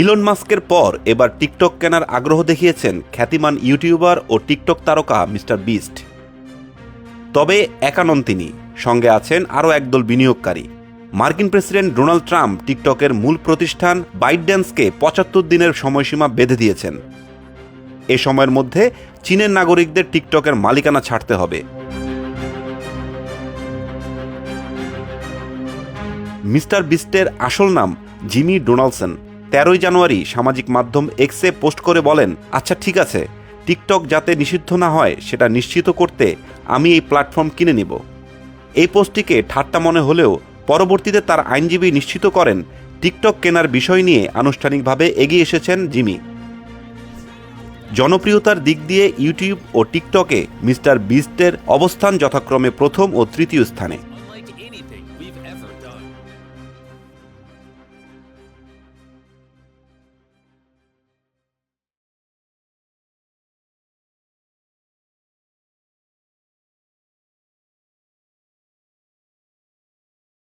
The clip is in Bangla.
ইলন মাস্কের পর এবার টিকটক কেনার আগ্রহ দেখিয়েছেন খ্যাতিমান ইউটিউবার ও টিকটক তারকা মিস্টার বিস্ট। তবে একা নন তিনি। সঙ্গে আছেন আরও একদল বিনিয়োগকারী। মার্কিন প্রেসিডেন্ট ডোনাল্ড ট্রাম্প টিকটকের মূল প্রতিষ্ঠান বাইটড্যান্সকে পঁচাত্তর দিনের সময়সীমা বেঁধে দিয়েছেন। এ সময়ের মধ্যে চীনের নাগরিকদের টিকটকের মালিকানা ছাড়তে হবে। মিস্টার বিস্টের আসল নাম জিমি ডোনাল্ডসন তেরোই জানুয়ারি সামাজিক মাধ্যম এক্সে পোস্ট করে বলেন আচ্ছা ঠিক আছে, টিকটক যাতে নিষিদ্ধ না হয়, সেটা নিশ্চিত করতে আমি এই প্ল্যাটফর্ম কিনে নিব। এই পোস্টটিকে ঠাট্টা মনে হলেও পরবর্তীতে তার আইনজীবী নিশ্চিত করেন, টিকটক কেনার বিষয় নিয়ে আনুষ্ঠানিকভাবে এগিয়ে এসেছেন জিমি। জনপ্রিয়তার দিক দিয়ে ইউটিউব ও টিকটকে মিস্টার বিস্টের অবস্থান যথাক্রমে প্রথম ও তৃতীয় স্থানে।